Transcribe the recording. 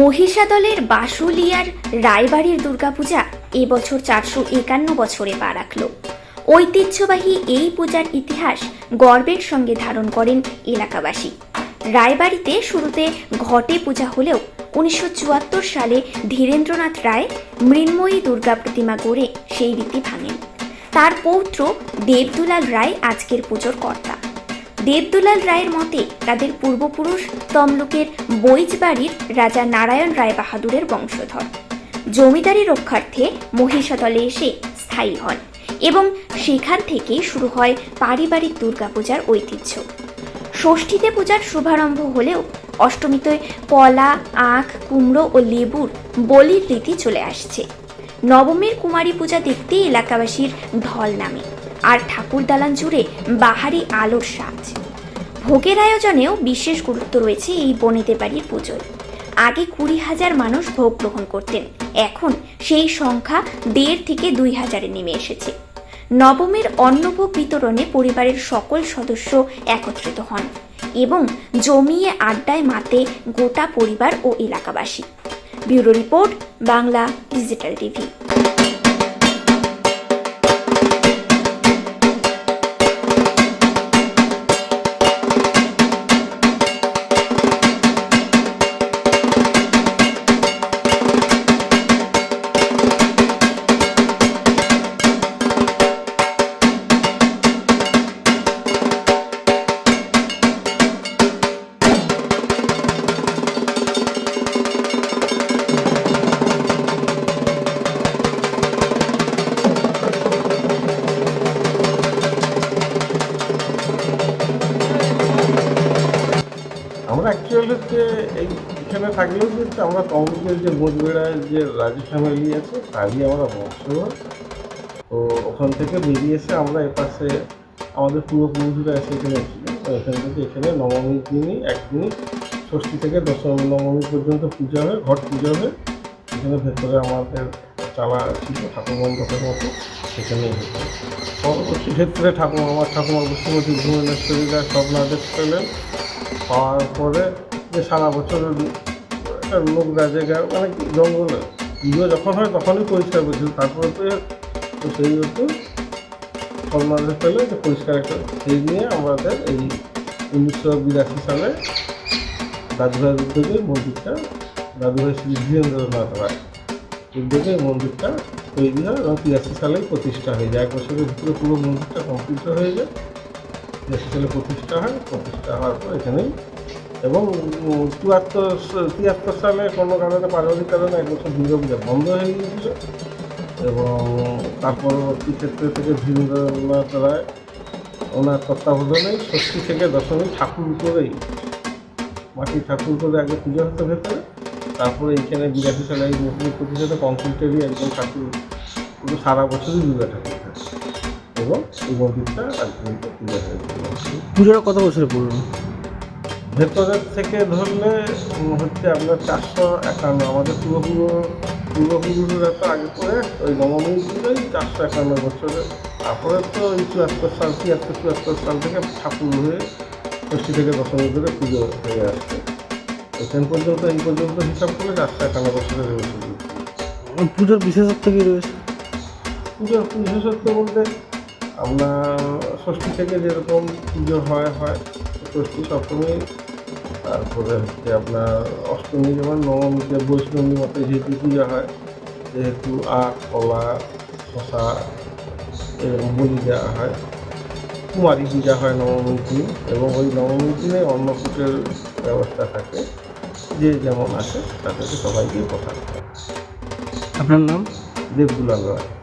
মহিষাদলের বাসুলিয়ার রায়বাড়ির দুর্গাপূজা এবছর চারশো একান্ন বছরে পা রাখল। ঐতিহ্যবাহী এই পূজার ইতিহাস গর্বের সঙ্গে ধারণ করেন এলাকাবাসী। রায়বাড়িতে শুরুতে ঘটে পূজা হলেও উনিশশো চুয়াত্তর সালে ধীরেন্দ্রনাথ রায় মৃন্ময়ী দুর্গা প্রতিমা গড়ে সেই রীতি ভাঙেন। তার পৌত্র দেবদুলাল রায় আজকের পুজোর কর্তা। দেবদুলাল রায়ের মতে তাদের পূর্বপুরুষ তমলুকের বৈজবাড়ির রাজা নারায়ণ রায় বাহাদুরের বংশধর। জমিদারি রক্ষার্থে মহিষাদলে এসে স্থায়ী হন এবং সেখান থেকেই শুরু হয় পারিবারিক দুর্গাপূজার ঐতিহ্য। ষষ্ঠীতে পূজার শুভারম্ভ হলেও অষ্টমীতে কলা, আখ, কুমড়ো ও লেবুর বলির রীতি চলে আসছে। নবমীর কুমারী পূজা দেখতে এলাকাবাসীর ঢল নামে। আর ঠাকুর দালান জুড়ে বাহারি আলোর সাজ। ভোগের আয়োজনেও বিশেষ গুরুত্ব রয়েছে এই বনেতে বাড়ির পুজোয়। আগে কুড়ি হাজার মানুষ ভোগ গ্রহণ করতেন, এখন সেই সংখ্যা দেড় থেকে দুই হাজারে নেমে এসেছে। নবমীর অন্নভোগ বিতরণে পরিবারের সকল সদস্য একত্রিত হন এবং জমিয়ে আড্ডায় মাতে গোটা পরিবার ও এলাকাবাসী। Bureau report, Bangla digital TV. Actually হচ্ছে এই এখানে থাকলেও কিন্তু আমরা তমলুকের যে বোঝবেড়ায় যে রাজু ফ্যামিলি আছে, তারই আমরা বংশধর। তো ওখান থেকে বেরিয়ে এসে আমরা এপাশে আমাদের পূর্বপুরুষরা এসে এখানে ছিল। তো এখান থেকে এখানে নবমীর দিনই একদিনই ষষ্ঠী থেকে দশমী নবমী পর্যন্ত পূজা হয়, ঘট পূজা হয়। এখানে ভেতরে আমাদের চালা ছিল, ঠাকুর মণ্ডপের মতো। সেখানেই পরবর্তী ক্ষেত্রে ঠাকুর, আমার ঠাকুমা বসুমতী ভুবনেশ্বরীরা স্বপ্নাদেশ পেলেন পাওয়ার পরে যে সারা বছরের একটা নোংরা জায়গা মানে কি জঙ্গলে। পুজো যখন হয় তখনই পরিষ্কার করছিল তারপরে তো সেই হতো ফলমাদের পেলে যে পরিষ্কার একটা সেই নিয়ে আমাদের এই উনিশশো বিরাশি সালে দাদুভাইয়ের উদ্যোগে মন্দিরটা দাদুভাই শ্রী ধীরেন্দ্রনাথ রায় উদ্যোগে মন্দিরটা তৈরি হয় এবং তিরাশি সালেই প্রতিষ্ঠা হয়ে যায়। এক বছরের ভিতরে পুরো মন্দিরটা কমপ্লিট হয়ে যায়। তিরাশি প্রতিষ্ঠা হয়, প্রতিষ্ঠা হওয়ার পর এখানেই। এবং চুয়াত্তর, তিয়াত্তর সালে কোনো কারণে পারিবারিক কারণে এক বছর দুর্গা পূজা বন্ধ হয়ে গিয়েছিল। এবং তার পরবর্তী ক্ষেত্রে থেকে ধীরেন্দ্রনাথ রায় ওনার তত্ত্বাবধানে ষষ্ঠী থেকে দশমী ঠাকুর করেই মাটির ঠাকুর করে আগে পুজো হতো ভেতরে। তারপরে এইখানে বিরাশি সালে এই নতুন প্রতিষ্ঠাতে কমপ্লিটেরই একজন ঠাকুর। সারা বছরই দুর্গা ঠাকুর। এবং এই মন্দিরটা পর্যন্ত পূজা হয়ে পুজোটা কত বছরের পুরনো ভেতরের থেকে ধরলে হচ্ছে আপনার চারশো একান্ন। আমাদের পূর্বপুরো পূর্বপুরুষরা তো আগে করে ওই নবমী পুজোই চারশো একান্ন বছরে। তারপরে তো ওই চুয়াত্তর সাল তিয়াত্তর চুয়াত্তর সাল থেকে ঠাকুর হয়ে ষষ্ঠী থেকে দশমী ধরে পুজো হয়ে আসছে। এখান পর্যন্ত এই পর্যন্ত হিসাব করলে চারশো একান্ন বছরের রয়েছে। পুজোর বিশেষত্ব কি রয়েছে? পুজোর বিশেষত্ব বলতে আপনার ষষ্ঠী থেকে যেরকম পুজো হয় হয় ষষ্ঠী সপ্তমী তারপরে হচ্ছে আপনার অষ্টমী যেমন নবমীতে বৈষ্ণবী মতে যেহেতু পূজা হয় যেহেতু আখ কলা শশা এরকম বলি দেওয়া হয়। কুমারী পূজা হয় নবমীর দিন এবং ওই নবমীর দিনে অন্নকূটের ব্যবস্থা থাকে যে যেমন আছে তাদেরকে সবাইকে কথা আপনার নাম? দেবদুলাল রায়।